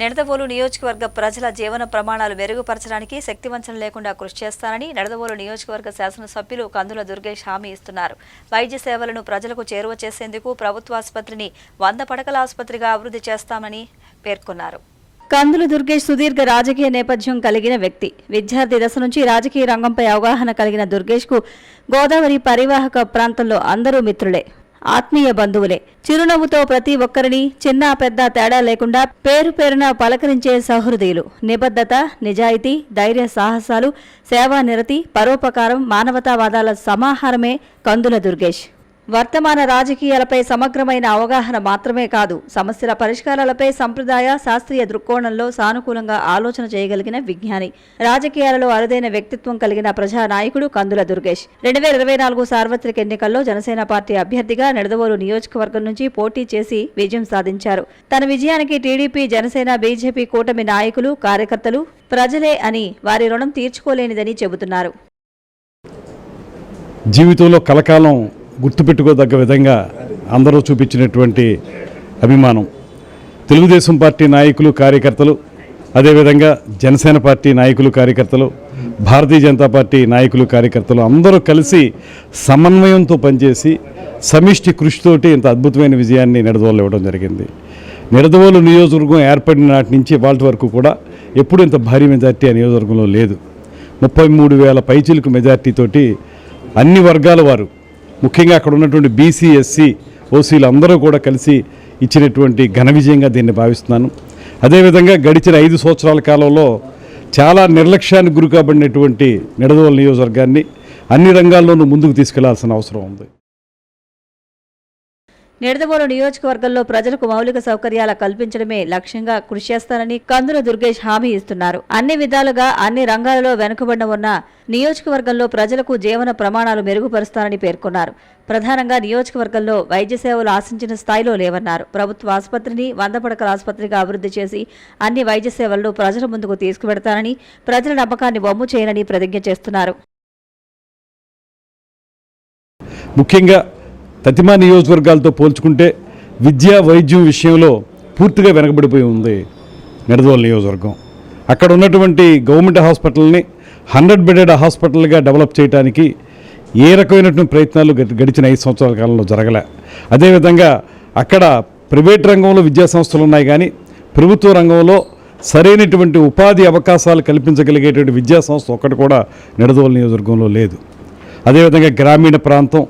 నిడదవోలు నియోజకవర్గ ప్రజల జీవన ప్రమాణాలు మెరుగుపరచడానికి శక్తివంచన లేకుండా కృషి చేస్తానని నిడదవోలు నియోజకవర్గ శాసనసభ్యులు కందుల దుర్గేష్ హామీ ఇస్తున్నారు. వైద్య సేవలను ప్రజలకు చేరువ చేసేందుకు ప్రభుత్వ ఆసుపత్రిని వంద పడకల ఆసుపత్రిగా అభివృద్ధి చేస్తామని పేర్కొన్నారు. కందుల దుర్గేష్ సుదీర్ఘ రాజకీయ నేపథ్యం కలిగిన వ్యక్తి. విద్యార్థి దశ నుంచి రాజకీయ రంగంపై అవగాహన కలిగిన దుర్గేష్కు గోదావరి పరివాహక ప్రాంతంలో అందరూ మిత్రులే. ఆత్మీయ బంధువులే. చిరునవ్వుతో ప్రతి ఒక్కరిని చిన్న పెద్ద తేడా లేకుండా పేరు పేరున పలకరించే సహృదయులు. నిబద్ధత నిజాయితీ ధైర్య సాహసాలు సేవా నిరతి పరోపకారం మానవతావాదాల సమాహారమే కందుల దుర్గేష్. వర్తమాన రాజకీయాలపై సమగ్రమైన అవగాహన మాత్రమే కాదు సమస్యల పరిష్కారాలపై సంప్రదాయ శాస్త్రీయ దృక్కోణంలో సానుకూలంగా ఆలోచన చేయగలిగిన విజ్ఞాని. రాజకీయాలలో అరుదైన వ్యక్తిత్వం కలిగిన ప్రజా నాయకుడు కందుల దుర్గేష్. రెండు వేల ఇరవై నాలుగు సార్వత్రిక ఎన్నికల్లో జనసేన పార్టీ అభ్యర్థిగా నిడదవోలు నియోజకవర్గం నుంచి పోటీ చేసి విజయం సాధించారు. తన విజయానికి టీడీపీ జనసేన బీజేపీ కూటమి నాయకులు కార్యకర్తలు ప్రజలే అని వారి రుణం తీర్చుకోలేనిదని చెబుతున్నారు. జీవితంలో కలకాలం గుర్తుపెట్టుకోదగ్గ విధంగా అందరూ చూపించినటువంటి అభిమానం. తెలుగుదేశం పార్టీ నాయకులు కార్యకర్తలు అదేవిధంగా జనసేన పార్టీ నాయకులు కార్యకర్తలు భారతీయ జనతా పార్టీ నాయకులు కార్యకర్తలు అందరూ కలిసి సమన్వయంతో పనిచేసి సమిష్టి కృషితోటి ఇంత అద్భుతమైన విజయాన్ని నిడదవోలు ఇవ్వడం జరిగింది. నిడదవోలు నియోజకవర్గం ఏర్పడిన నాటి నుంచి వాళ్ళ వరకు కూడా ఎప్పుడు ఇంత భారీ మెజార్టీ ఆ నియోజకవర్గంలో లేదు. ముప్పై మూడు వేల పైచిలకు మెజార్టీతోటి అన్ని వర్గాల వారు ముఖ్యంగా అక్కడ ఉన్నటువంటి బీసీ ఎస్సీ ఓసీలు అందరూ కూడా కలిసి ఇచ్చినటువంటి ఘన విజయంగా దీన్ని భావిస్తున్నాను. అదేవిధంగా గడిచిన ఐదు సంవత్సరాల కాలంలో చాలా నిర్లక్ష్యానికి గురి కాబడినటువంటి నిడదవోలు నియోజకవర్గాన్ని అన్ని రంగాల్లోనూ ముందుకు తీసుకెళ్ళాల్సిన అవసరం ఉంది. నిడదవోలు నియోజకవర్గంలో ప్రజలకు మౌలిక సౌకర్యాల కల్పించడమే లక్ష్యంగా కృషి చేస్తానని కందుల దుర్గేష్ హామీ ఇస్తున్నారు. అన్ని విధాలుగా అన్ని రంగాలలో వెనుకబడిన ఉన్న నియోజకవర్గంలో ప్రజలకు జీవన ప్రమాణాలు మెరుగుపరుస్తానని పేర్కొన్నారు. ప్రధానంగా నియోజకవర్గంలో వైద్య సేవలు ఆశించిన స్థాయిలో లేవన్నారు. ప్రభుత్వ ఆసుపత్రిని వంద పడకల ఆసుపత్రిగా అభివృద్ధి చేసి అన్ని వైద్య సేవలను ప్రజల ముందుకు తీసుకువెడతానని ప్రజల నమ్మకాన్ని బొమ్ము చేయనని ప్రతిజ్ఞ చేస్తున్నారు. ముఖ్యంగా తతిమా నియోజకవర్గాలతో పోల్చుకుంటే విద్యా వైద్యం విషయంలో పూర్తిగా వెనకబడిపోయి ఉంది. నిడదోల నియోజకవర్గం. అక్కడ ఉన్నటువంటి గవర్నమెంట్ హాస్పిటల్ని హండ్రెడ్ బెడెడ్ హాస్పిటల్గా డెవలప్ చేయడానికి ఏ రకమైనటువంటి ప్రయత్నాలు గడిచిన ఐదు సంవత్సరాల కాలంలో జరగలే. అదేవిధంగా అక్కడ ప్రైవేట్ రంగంలో విద్యా సంస్థలు ఉన్నాయి కానీ ప్రభుత్వ రంగంలో సరైనటువంటి ఉపాధి అవకాశాలు కల్పించగలిగేటువంటి విద్యా సంస్థ ఒక్కటి కూడా నిడదవోలు నియోజకవర్గంలో లేదు. అదేవిధంగా గ్రామీణ ప్రాంతం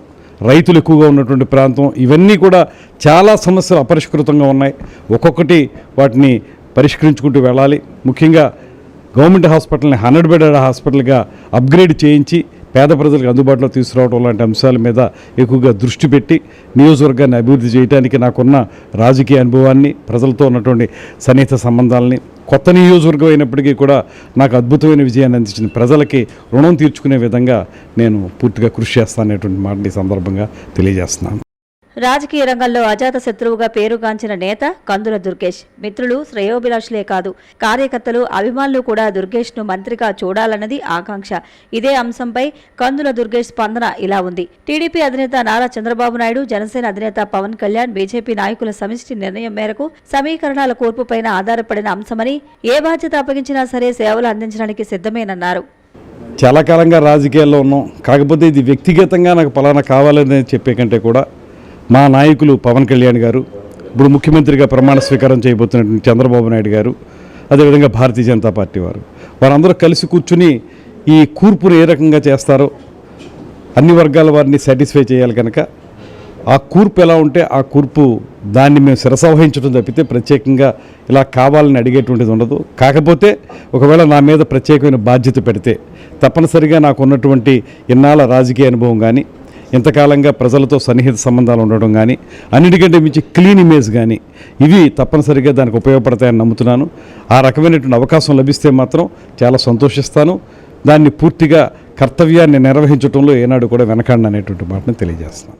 రైతులు ఎక్కువగా ఉన్నటువంటి ప్రాంతం ఇవన్నీ కూడా చాలా సమస్యలు అపరిష్కృతంగా ఉన్నాయి. ఒక్కొక్కటి వాటిని పరిష్కరించుకుంటూ వెళ్ళాలి. ముఖ్యంగా గవర్నమెంట్ హాస్పిటల్ని హండ్రెడ్ బెడ్ హాస్పిటల్గా అప్గ్రేడ్ చేయించి పేద ప్రజలకు అందుబాటులో తీసుకురావడం లాంటి అంశాల మీద ఎక్కువగా దృష్టి పెట్టి నియోజకవర్గాన్ని అభివృద్ధి చేయడానికి నాకున్న రాజకీయ అనుభవాన్ని ప్రజలతో ఉన్నటువంటి సన్నిహిత సంబంధాలని కొత్త నియోజకవర్గం అయినప్పటికీ కూడా నాకు అద్భుతమైన విజయాన్ని అందించిన ప్రజలకి రుణం తీర్చుకునే విధంగా నేను పూర్తిగా కృషి చేస్తాననేటువంటి మాటని సందర్భంగా తెలియజేస్తున్నాను. రాజకీయ రంగంలో అజాత శత్రువుగా పేరుగాంచిన నేత కందుల దుర్గేష్. మిత్రులు శ్రేయోభిలాషులే కాదు కార్యకర్తలు అభిమానులు కూడా దుర్గేష్ను మంత్రిగా చూడాలన్నది ఆకాంక్ష. ఇదే అంశంపై కందుల దుర్గేష్ స్పందన ఇలా ఉంది. టీడీపీ అధినేత నారా చంద్రబాబు నాయుడు జనసేన అధినేత పవన్ కళ్యాణ్ బీజేపీ నాయకుల సమిష్టి నిర్ణయం మేరకు సమీకరణాల కూర్పుపైన ఆధారపడిన అంశమని ఏ బాధ్యత అప్పగించినా సరే సేవలు అందించడానికి సిద్ధమేనన్నారు. చాలా కాలంగా రాజకీయాల్లో ఉన్నాం. కాకపోతే ఇది వ్యక్తిగతంగా నాకు పలానా కావాలని చెప్పే కంటే కూడా మా నాయకులు పవన్ కళ్యాణ్ గారు ఇప్పుడు ముఖ్యమంత్రిగా ప్రమాణ స్వీకారం చేయబోతున్నటువంటి చంద్రబాబు నాయుడు గారు అదేవిధంగా భారతీయ జనతా పార్టీ వారు. వారందరూ కలిసి కూర్చుని ఈ కూర్పును ఏ రకంగా చేస్తారో అన్ని వర్గాల వారిని సాటిస్ఫై చేయాలి కనుక ఆ కూర్పు ఎలా ఉంటే ఆ కూర్పు దాన్ని మేము శిరసవహించడం తప్పితే ప్రత్యేకంగా ఇలా కావాలని అడిగేటువంటిది ఉండదు. కాకపోతే ఒకవేళ నా మీద ప్రత్యేకమైన బాధ్యత పెడితే తప్పనిసరిగా నాకు ఉన్నటువంటి ఇన్నాళ్ళ రాజకీయ అనుభవం కానీ ఇంతకాలంగా ప్రజలతో సన్నిహిత సంబంధాలు ఉండడం కానీ అన్నిటికంటే మించి క్లీన్ ఇమేజ్ కానీ ఇవి తప్పనిసరిగా దానికి ఉపయోగపడతాయని నమ్ముతున్నాను. ఆ రకమైనటువంటి అవకాశం లభిస్తే మాత్రం చాలా సంతోషిస్తాను. దాన్ని పూర్తిగా కర్తవ్యాన్ని నిర్వహించడంలో ఏనాడు కూడా వెనకాడననేటువంటి మాటను తెలియజేస్తున్నాను.